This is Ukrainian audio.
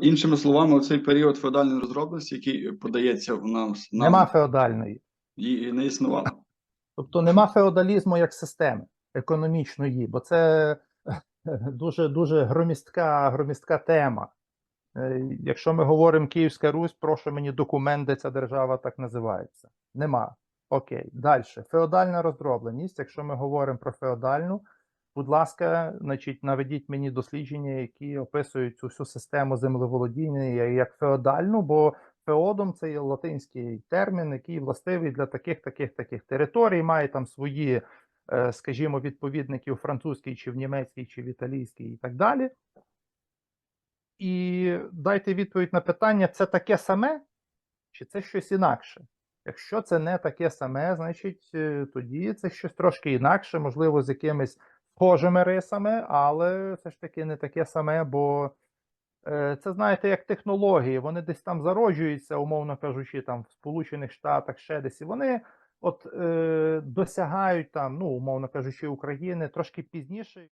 Іншими словами, цей період феодальної розробленості, який подається в нас, нам Нема феодальної. і не існувало. Тобто нема феодалізму як системи економічної, бо це дуже дуже громістка, громістка тема. Е, Якщо ми говоримо Київська Русь, прошу мені документ, де ця держава так називається. Нема. Окей, далі. Феодальна роздробленість. Якщо ми говоримо про феодальну, будь ласка, значить, наведіть мені дослідження, які описують цю всю систему землеволодіння як феодальну, бо феодом це є латинський термін, який властивий для таких, таких, таких територій, має там свої, е, скажімо, відповідники у французькій, чи в німецькій, чи в італійській, і так далі. І дайте відповідь на питання: це таке саме, чи це щось інакше? Якщо це не таке саме, значить е, тоді це щось трошки інакше, можливо, з якимись схожими рисами, але все ж таки не таке саме, бо е, це знаєте, як технології, вони десь там зароджуються, умовно кажучи, там в Сполучених Штатах ще десь, і вони от е, досягають там, ну, умовно кажучи, України трошки пізніше.